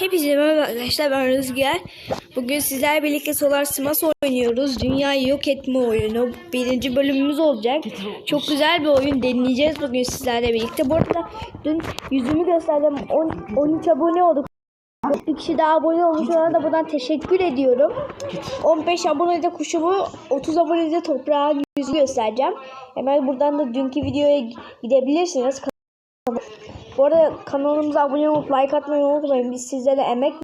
Hepinize merhaba arkadaşlar ben Rüzgar. Bugün sizlerle birlikte Solar Simas oynuyoruz. Dünyayı yok etme oyunu. Birinci bölümümüz olacak. Çok güzel bir oyun deneyeceğiz bugün sizlerle birlikte. Bu arada dün yüzümü gösterdim. 10, 13 abone olduk. Bir kişi daha abone olmuş. Ona da buradan teşekkür ediyorum. 15 abonede kuşumu, 30 abonede toprağın yüzü göstereceğim. Hemen buradan da dünkü videoya gidebilirsiniz. Bu arada kanalımıza abone olup like atmayı unutmayın. Biz sizlere emek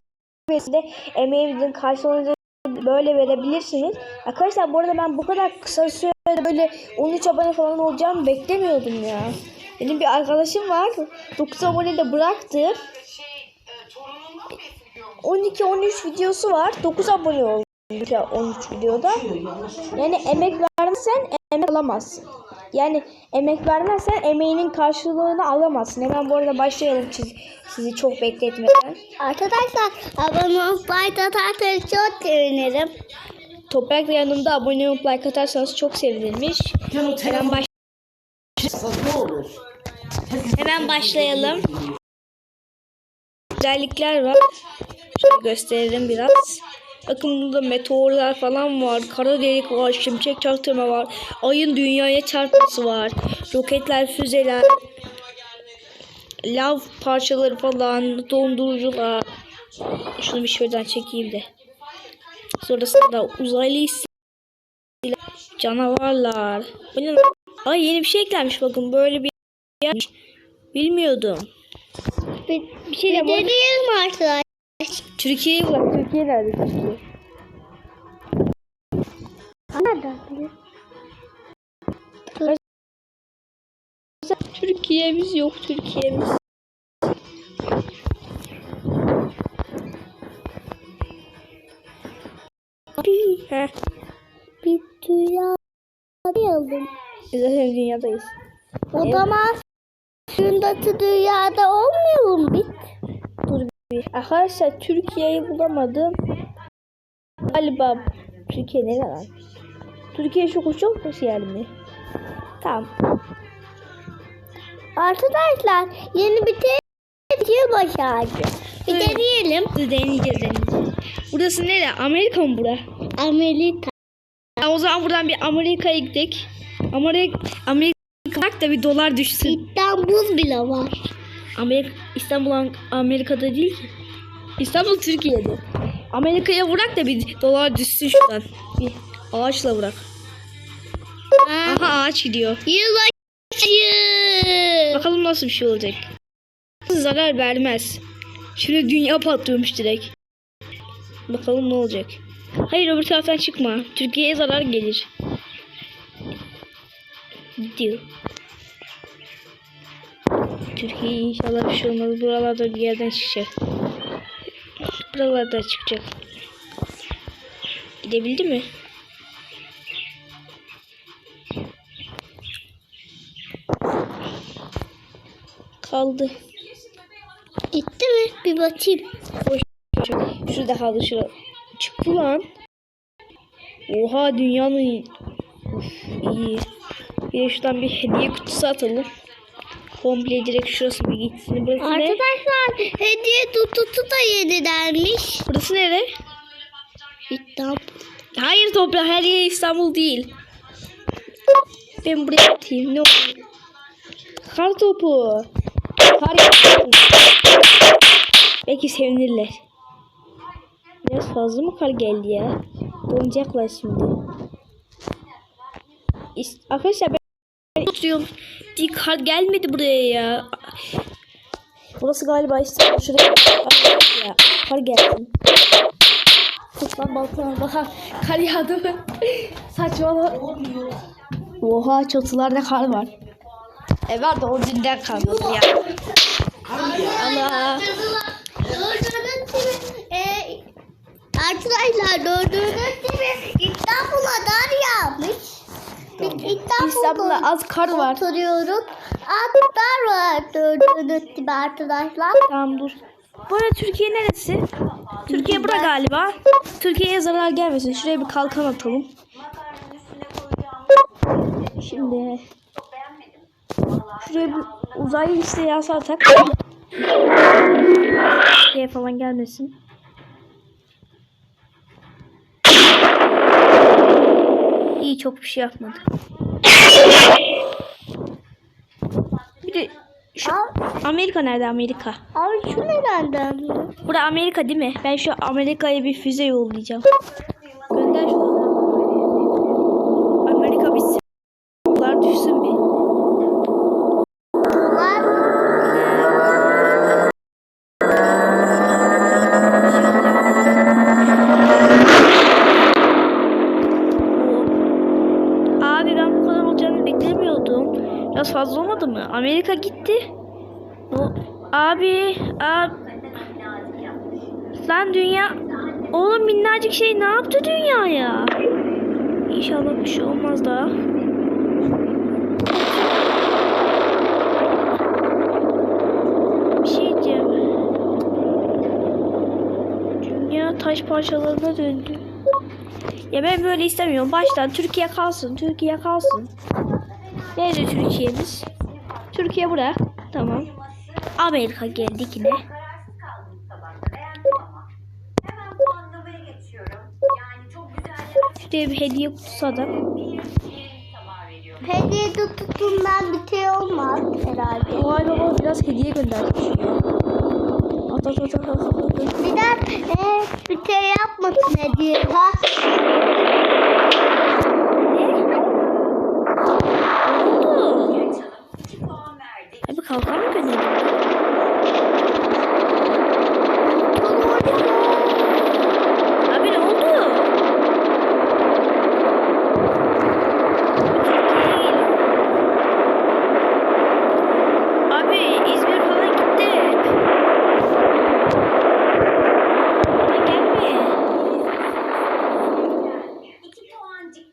ve size emeğimizin karşılığını böyle verebilirsiniz. Arkadaşlar bu arada ben bu kadar kısa sürede böyle 13 abone falan olacağımı beklemiyordum ya. Benim bir arkadaşım var. 9 abone de bıraktı. 12-13 videosu var. 9 abone oldu. 13 videoda. Yani emek vermezsen emek alamazsın. Yani emek vermezsen emeğinin karşılığını alamazsın. Hemen bu arada başlayalım siz, sizi çok bekletmeden. Arkadaşlar abone olup like atarsanız çok sevinirim. Toprak da yanımda abone olup like atarsanız çok sevinirmiş. Hemen baş Hemen başlayalım. Güzellikler var. Şöyle gösterelim biraz. Bakın burada meteorlar falan var. Kara delik var. Şimşek çaktırma var. Ayın dünyaya çarpması var. Roketler, füzeler. Lav parçaları falan. Dondurucular. Şunu bir şuradan çekeyim de. Sonrasında uzaylı canavarlar. Bu ne lan? Ay yeni bir şey eklenmiş bakın. Böyle bir yer. Bilmiyordum. Bir, Bir şey de deneyelim arkadaşlar. Türkiye'ye bak. Türkiye nerede Türkiye? Nereden bilir? Türkiye'miz yok Türkiye'miz. Heh, Bir dünya aldım. biz zaten dünyadayız. O zaman şundaki dünyada olmuyor mu biz? Arkadaşlar Türkiye'yi bulamadım. Galiba Türkiye ne var? Türkiye şu kuşak mu yer mi? Tamam. Arkadaşlar yeni bir şey başardı. Bir Evet. deneyelim. Biz deneyeceğiz deneyeceğiz. Burası nere? Amerika mı bura? Amerika. Ya o zaman buradan bir Amerika'ya gittik. Amerika, Amerika da bir dolar düşsün. İstanbul bile var. Amerika, İstanbul Am- Amerika'da değil ki. İstanbul Türkiye'de. Amerika'ya bırak da bir dolar düşsün şuradan. Bir ağaçla bırak. Aha ağaç gidiyor. Yılbaşı. Bakalım nasıl bir şey olacak. Zarar vermez. Şöyle dünya patlıyormuş direkt. Bakalım ne olacak. Hayır öbür taraftan çıkma. Türkiye'ye zarar gelir. Diyor. Türkiye inşallah bir şey olmaz. Buralarda bir yerden çıkacak. Buralarda çıkacak. Gidebildi mi? Kaldı. Gitti mi? Bir bakayım. Şurada kaldı şurada. Çıktı lan. Oha dünyanın Uf, iyi. Bir şuradan bir hediye kutusu atalım. Komple direkt şurası bir gitsin. Burası ne? Arkadaşlar hediye tututu da yenilenmiş. Burası nere? İstanbul. Hayır toprak her yer İstanbul değil. Ben buraya atayım. Ne olur? Kar topu. Kar yapalım. Belki sevinirler. Biraz fazla mı kar geldi ya? Donacaklar şimdi. İst- Arkadaşlar ben Bir kar gelmedi buraya ya. Burası galiba İstanbul. Şuraya ya. Kar gelsin. Tut lan balkona bak. Kar yağdı mı? Saçmalama. Oha çatılarda kar var. E var da o dünden kalmadı ya. Allah. Arkadaşlar gördüğünüz gibi İstanbul'a dar yağmış. Biz İstanbul'da İstanbul'da az kar var. oturuyoruz. Az dar var gördüğünüz gibi arkadaşlar. Tamam dur. Bu arada Türkiye neresi? Türkiye bura galiba. Türkiye'ye zarar gelmesin. Şuraya bir kalkan atalım. Şimdi şuraya bir uzaylı istilası atak. Türkiye'ye falan gelmesin. İyi çok bir şey yapmadı. Bir de şu Amerika nerede Amerika? Abi şu nereden? Burada Amerika değil mi? Ben şu Amerika'ya bir füze yollayacağım. Gönder şu Amerika gitti. O, abi, abi. Lan dünya... Oğlum minnacık şey ne yaptı dünyaya? İnşallah bir şey olmaz daha. Bir şey diyeceğim. Dünya taş parçalarına döndü. Ya ben böyle istemiyorum. Baştan Türkiye kalsın. Türkiye kalsın. Nerede Türkiye'miz? Türkiye burada. Tamam. Amerika geldik yine. Şuraya bir hediye kutusu adam. Hediye de tutumdan bir şey olmaz herhalde. Vay baba biraz hediye göndermiş. At at at at at. Bir de e, bir şey yapmasın hediye. Ha? Ne oldu? İki puan verdi. Abi kalkan mı gönderdi? Abi ne oldu? Abi İzmir falan gitti. Gelme. İki puancık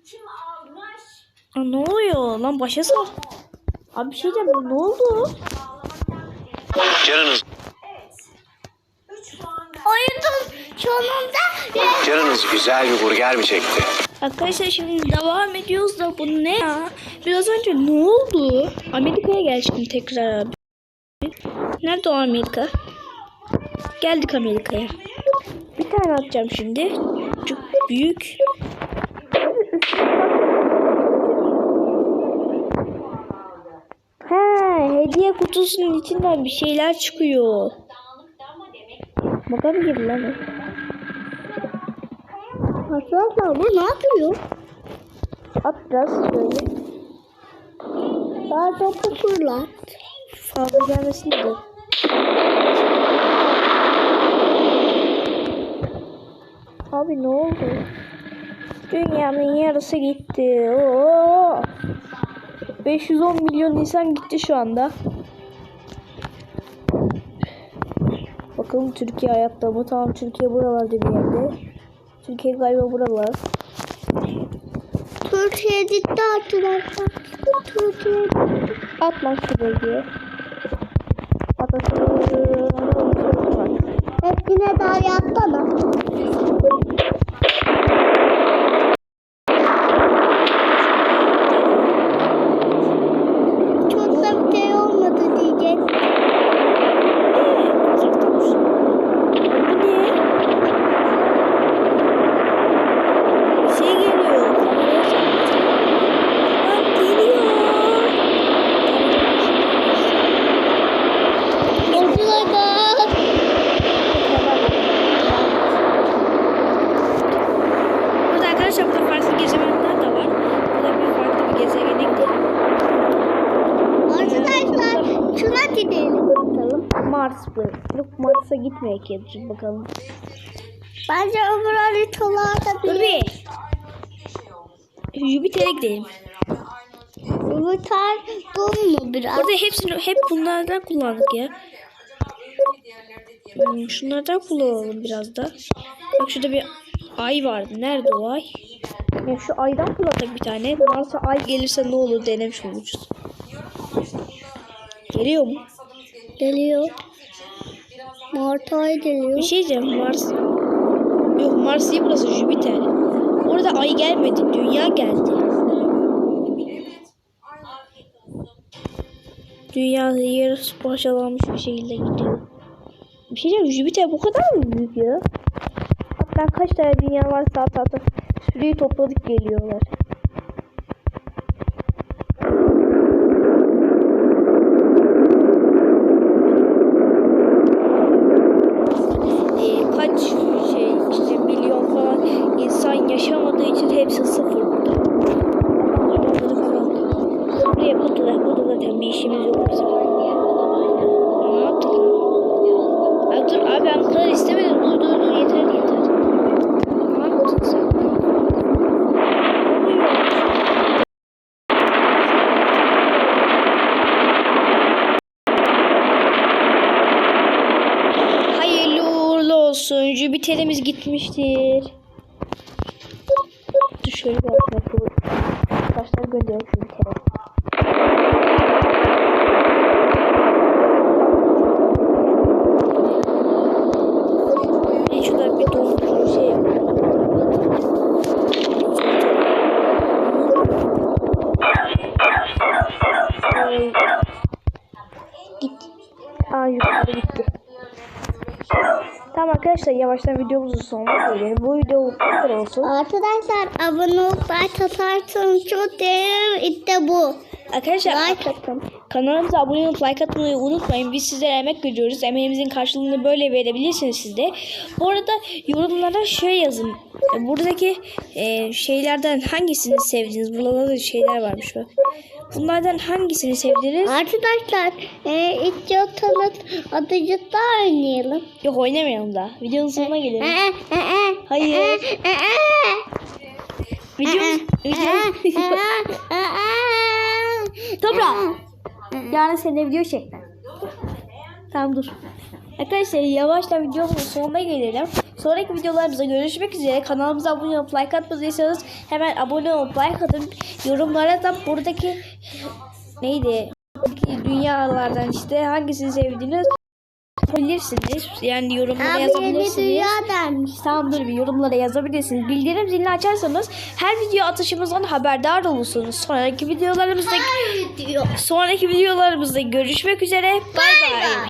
kim almış? Aa, ne oluyor? Lan başa sal. Abi bir şey diyeceğim ne oldu? Canınız. Oyunun sonunda canınız güzel bir burger mi çekti? Arkadaşlar şimdi devam ediyoruz da bu ne ya? Biraz önce ne oldu? Amerika'ya gel şimdi tekrar abi. Nerede o Amerika? Geldik Amerika'ya. Bir tane atacağım şimdi. Çok büyük. Hediye kutusunun içinden bir şeyler çıkıyor. Baka bir gibi lan o. Arkadaşlar bu ne yapıyor? At biraz şöyle. Daha topu fırlat. Fazla gelmesin de. Abi ne oldu? Dünyanın yarısı gitti. Oo. 510 milyon insan gitti şu anda. Bakalım Türkiye hayatta mı? Tamam Türkiye buralarda bir yerde. Türkiye galiba buralar. Türkiye gitti arkadaşlar. Türkiye At lan şu bölgeye. At at at, at, at, at. Hep yine daha yatsana. Çok da bir şey olmadı diyecek. Bir şey geliyor. Kameraya çarptı. Lan geliyor. Orada Burada arkadaşlar burada farklı gezegenler de var. Burada bir farklı bir gezegene gidelim. Arkadaşlar şuna gidelim. Bakalım. Mars bu. Yok Mars'a gitmeyek ya. Dur bakalım. Bence öbür haritalarda Dur bir. Jüpiter'e gidelim. Yumurtar dur mu biraz? Orada hepsini hep bunlardan kullandık ya. Hmm, şunlardan kullanalım biraz da. Bak şurada bir ay vardı. Nerede o ay? Ya şu aydan kullandık bir tane. Mars'a ay gelirse ne olur denemiş olacağız. Geliyor mu? Geliyor. Mortay geliyor. Bir şey diyeceğim Mars. Yok Mars değil burası Jüpiter. Orada ay gelmedi. Dünya geldi. Dünya yarısı parçalanmış bir şekilde gidiyor. Bir şey diyeceğim Jüpiter bu kadar mı büyük ya? Hatta kaç tane dünya var saat saat sürüyü topladık geliyorlar. Ee, kaç şey işte milyon falan insan yaşamadığı için hepsi sıfır burada. Adamları falan. Buraya yapıldılar. Burada zaten bir işimiz yok bizim. Ne yaptık? Abi dur abi ben bu kadar istemedim. Dur dur dur yeter yeter. Ne yaptın sen? Ne oluyor? Hayırlı uğurlu olsun. Jüpiter'imiz gitmiştir. Bir altına Taşlar gönderiyorum arkadaşlar yavaştan videomuzun sonuna gelelim. Bu video kadar olsun. Arkadaşlar abone olup like atarsanız çok değer işte bu. Arkadaşlar Like atın. kanalımıza abone olup like atmayı unutmayın. Biz sizlere emek veriyoruz. Emeğimizin karşılığını böyle verebilirsiniz siz de. Bu arada yorumlara şey yazın. E, Buradaki e, şeylerden hangisini sevdiniz? Burada da şeyler varmış bak. Bunlardan hangisini sevdiniz? Arkadaşlar e, istiyorsanız adıcıkta oynayalım. Yok oynamayalım da. Videonun sonuna gelelim. e, e. Hayır. Videomuz... Videomuz... Toprak. Yarın seninle video çekme. Tamam dur. Arkadaşlar yavaştan videomuzun sonuna gelelim. Sonraki videolarımızda görüşmek üzere. Kanalımıza abone olup like atmadıysanız hemen abone olup like atın. Yorumlara da buradaki neydi? Buradaki dünyalardan işte hangisini sevdiğiniz bilirsiniz. Yani yorumlara Abi yazabilirsiniz. Tamam dur bir yorumlara yazabilirsiniz. Bildirim zilini açarsanız her video atışımızdan haberdar olursunuz. Sonraki videolarımızda sonraki videolarımızda görüşmek üzere. Bay bay.